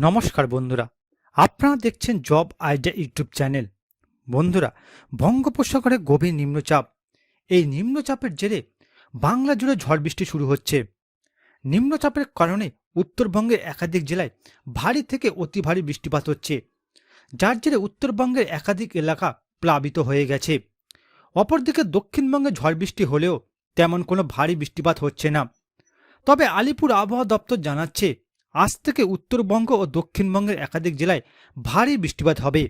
নমস্কার বন্ধুরা, আপনারা দেখছেন জব আইডিয়া ইউটিউব চ্যানেল। বন্ধুরা, বঙ্গোপসাগরে গভীর নিম্নচাপ। এই নিম্নচাপের জেরে বাংলা জুড়ে ঝড় বৃষ্টি শুরু হচ্ছে। নিম্নচাপের কারণে উত্তরবঙ্গের একাধিক জেলায় ভারী থেকে অতি ভারী বৃষ্টিপাত হচ্ছে, যার জেরে উত্তরবঙ্গের একাধিক এলাকা প্লাবিত হয়ে গেছে। অপরদিকে দক্ষিণবঙ্গে ঝড় বৃষ্টি হলেও তেমন কোনো ভারী বৃষ্টিপাত হচ্ছে না। তবে আলিপুর আবহাওয়া দপ্তর জানাচ্ছে আজ থেকে উত্তরবঙ্গ ও দক্ষিণবঙ্গের একাধিক জেলায় ভারী বৃষ্টিপাত হবে।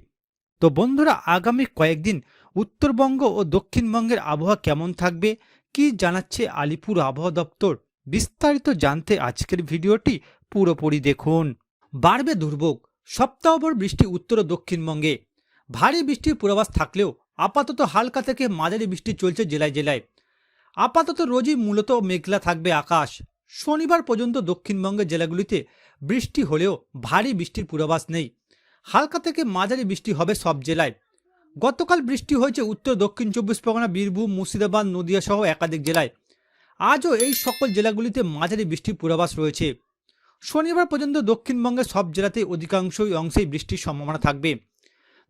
তো বন্ধুরা, আগামী কয়েকদিন উত্তরবঙ্গ ও দক্ষিণবঙ্গের আবহাওয়া কেমন থাকবে, কি জানাচ্ছে আলিপুর আবহাওয়া দপ্তর? বিস্তারিত জানতে আজকের ভিডিওটি পুরোপুরি দেখুন। বাড়বে দুর্ভোগ, সপ্তাহভর বৃষ্টি উত্তর ও দক্ষিণবঙ্গে। ভারী বৃষ্টির পূর্বাভাস থাকলেও আপাতত হালকা থেকে মাঝারি বৃষ্টি চলছে জেলায় জেলায়। আপাতত রোজই মূলত মেঘলা থাকবে আকাশ। শনিবার পর্যন্ত দক্ষিণবঙ্গের জেলাগুলিতে বৃষ্টি হলেও ভারী বৃষ্টির পূর্বাভাস নেই। হালকা থেকে মাঝারি বৃষ্টি হবে সব জেলায়। গতকাল বৃষ্টি হয়েছে উত্তর, দক্ষিণ চব্বিশ পরগনা, বীরভূম, মুর্শিদাবাদ নদিয়া সহ একাধিক জেলায়। আজও এই সকল জেলাগুলিতে মাঝারি বৃষ্টির পূর্বাভাস রয়েছে। শনিবার পর্যন্ত দক্ষিণবঙ্গের সব জেলাতেই অধিকাংশই অংশেই বৃষ্টির সম্ভাবনা থাকবে।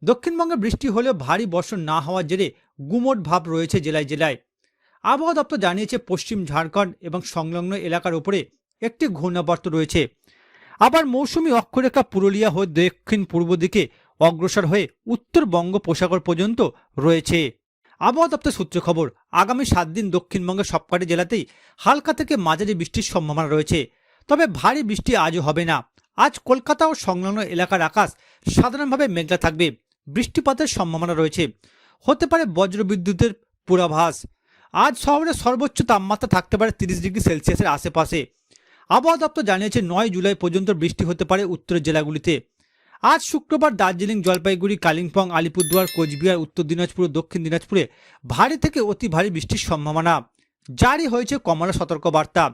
দক্ষিণবঙ্গে বৃষ্টি হলেও ভারী বর্ষণ না হওয়ার জেরে গুমোট ভাব রয়েছে জেলায় জেলায়। আবহাওয়া দপ্তর জানিয়েছে পশ্চিম ঝাড়খণ্ড এবং সংলগ্ন এলাকার উপরে একটি ঘূর্ণাবর্ত রয়েছে। আবার মৌসুমী অক্ষরেখা পুরুলিয়া হয়ে দক্ষিণ পূর্ব দিকে অগ্রসর হয়ে উত্তর বঙ্গোপসাগর পর্যন্ত রয়েছে। আবহাওয়া দপ্তর সূত্র খবর, আগামী সাত দিন দক্ষিণবঙ্গের সবকটি জেলাতেই হালকা থেকে মাঝারি বৃষ্টির সম্ভাবনা রয়েছে। তবে ভারী বৃষ্টি আজও হবে না। আজ কলকাতা ও সংলগ্ন এলাকার আকাশ সাধারণভাবে মেঘলা থাকবে। বৃষ্টিপাতের সম্ভাবনা রয়েছে। হতে পারে বজ্রবিদ্যুতের পূর্বাভাস। আজ শহরে সর্বোচ্চ তাপমাত্রা থাকতে পারে তিরিশ ডিগ্রি সেলসিয়াসের আশেপাশে। আবহাওয়া দপ্তর জানিয়েছে নয় জুলাই পর্যন্ত বৃষ্টি হতে পারে উত্তরের জেলাগুলিতে। আজ শুক্রবার দার্জিলিং, জলপাইগুড়ি, কালিম্পং, আলিপুরদুয়ার, কোচবিহার, উত্তর দিনাজপুর ও দক্ষিণ দিনাজপুরে ভারী থেকে অতি ভারী বৃষ্টির সম্ভাবনা। জারি হয়েছে কমলা সতর্কবার্তা।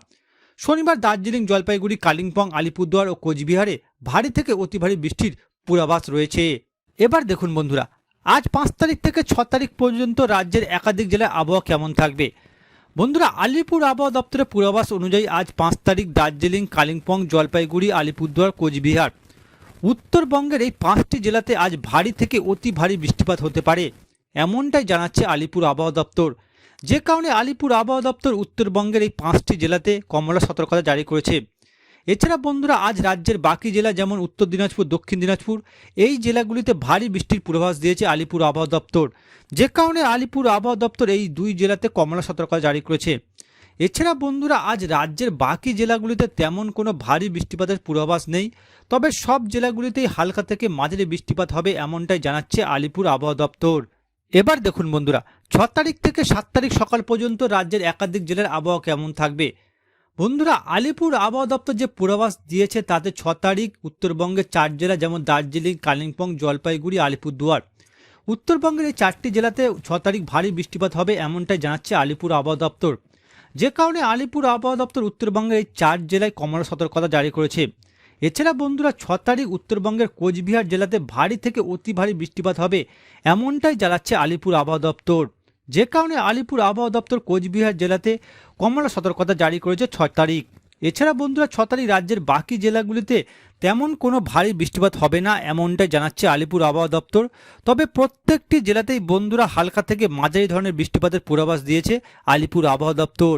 শনিবার দার্জিলিং, জলপাইগুড়ি, কালিম্পং, আলিপুরদুয়ার ও কোচবিহারে ভারী থেকে অতি ভারী বৃষ্টির পূর্বাভাস রয়েছে। এবার দেখুন বন্ধুরা আজ পাঁচ তারিখ থেকে ছ তারিখ পর্যন্ত রাজ্যের একাধিক জেলায় আবহাওয়া কেমন থাকবে? বন্ধুরা, আলিপুর আবহাওয়া দপ্তরের পূর্বাভাস অনুযায়ী আজ পাঁচ তারিখ দার্জিলিং, কালিম্পং, জলপাইগুড়ি, আলিপুরদুয়ার, কোচবিহার। উত্তরবঙ্গের এই পাঁচটি জেলাতে আজ ভারী থেকে অতি ভারী বৃষ্টিপাত হতে পারে, এমনটাই জানাচ্ছে আলিপুর আবহাওয়া দপ্তর। যে কারণে আলিপুর আবহাওয়া দপ্তর উত্তরবঙ্গের এই পাঁচটি জেলাতে কমলা সতর্কতা জারি করেছে। এছাড়া বন্ধুরা, আজ রাজ্যের বাকি জেলা যেমন উত্তর দিনাজপুর, দক্ষিণ দিনাজপুর, এই জেলাগুলিতে ভারী বৃষ্টির পূর্বাভাস দিয়েছে আলিপুর আবহাওয়া দপ্তর। যে কারণে আলিপুর আবহাওয়া দপ্তর এই দুই জেলাতে কমলা সতর্কতা জারি করেছে। এছাড়া বন্ধুরা, আজ রাজ্যের বাকি জেলাগুলিতে তেমন কোনো ভারী বৃষ্টিপাতের পূর্বাভাস নেই, তবে সব জেলাগুলিতেই হালকা থেকে মাঝারি বৃষ্টিপাত হবে এমনটাই জানাচ্ছে আলিপুর আবহাওয়া দপ্তর। এবার দেখুন বন্ধুরা, ছ তারিখ থেকে সাত তারিখ সকাল পর্যন্ত রাজ্যের একাধিক জেলার আবহাওয়া কেমন থাকবে? বন্ধুরা, আলিপুর আবহাওয়া দপ্তর যে পূর্বাভাস দিয়েছে, তাতে ছ তারিখ উত্তরবঙ্গের চার জেলা যেমন দার্জিলিং, কালিম্পং, জলপাইগুড়ি, আলিপুরদুয়ার। উত্তরবঙ্গের এই চারটি জেলাতে ছ তারিখ ভারী বৃষ্টিপাত হবে এমনটাই জানাচ্ছে আলিপুর আবহাওয়া দপ্তর। যে কারণে আলিপুর আবহাওয়া দপ্তর উত্তরবঙ্গের এই চার জেলায় কমলা সতর্কতা জারি করেছে। এছাড়া বন্ধুরা, ছ তারিখ উত্তরবঙ্গের কোচবিহার জেলাতে ভারী থেকে অতি ভারী বৃষ্টিপাত হবে এমনটাই জানাচ্ছে আলিপুর আবহাওয়া দপ্তর। যে কারণে আলিপুর আবহাওয়া দপ্তর কোচবিহার জেলাতে কমলা সতর্কতা জারি করেছে ছ তারিখ। এছাড়া বন্ধুরা ছ তারিখ রাজ্যের বাকি জেলাগুলিতে তেমন কোনো ভারী বৃষ্টিপাত হবে না এমনটাই জানাচ্ছে আলিপুর আবহাওয়া দপ্তর। তবে প্রত্যেকটি জেলাতেই বন্ধুরা হালকা থেকে মাঝারি ধরনের বৃষ্টিপাতের পূর্বাভাস দিয়েছে আলিপুর আবহাওয়া দপ্তর।